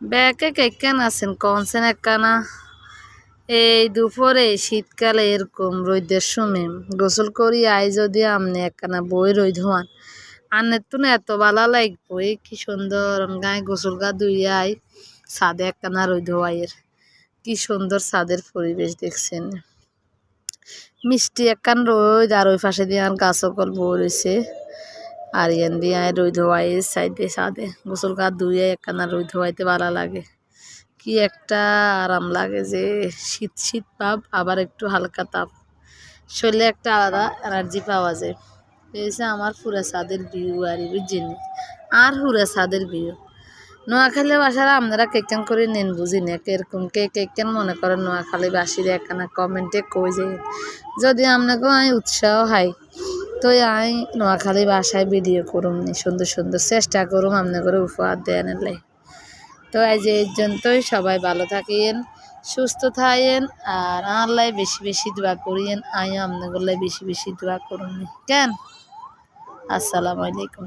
ব্যাকে কেকেন আছেন কনসেন একখানা এই দুপুরে শীতকালে এরকম রোদের সময় গোসল করি আই যদি আমনে একখানা বই রই ধোয়ান আনের তো না এত ভালো লাগবো এই কি সুন্দর গায়ে গোসল গা ধুইয়া আই ছাদে একখানা রই ধোয়াইয়ের কি সুন্দর ছাদের পরিবেশ দেখছেন মিষ্টি একখান রোদ আর ওই পাশে দিয়ে গাছ সকল বই রয়েছে আর ইয়ান দিয়ে আয় রই ধোয়াই সাইডে সাদে গোসল গা ধুয়ে একখানা রই ধোয়াইতে ভালো লাগে। কি একটা আরাম লাগে যে শীত শীত ভাব, আবার একটু হালকা তাপ। শরীরে একটা আলাদা এনার্জি পাওয়া যায়। এই আমার পুরা সাদের ভিউ আর বুঝছেন আর পুরা সাদের ভিউ নোয়াখালী বাসারা আপনারা কেকেন করে নেন বুঝি না? কীরকম কে কেকেন মনে করেন? নোয়াখালী বাসির একখানা কমেন্টে কই যে, যদি আপনাকে উৎসাহ হাই তো আমি নোয়াখালী বাসায় ভিডিও করুম সুন্দর সুন্দর চেষ্টা করুম আপনার করে উপহার দেন তো যে এই জন্যই সবাই ভালো থাকেন সুস্থ থাকেন আর আল্লাহ বেশি বেশি দোয়া করিয়েন আমি আপনার বেশি বেশি দোয়া করুন কেন? আসসালামু আলাইকুম।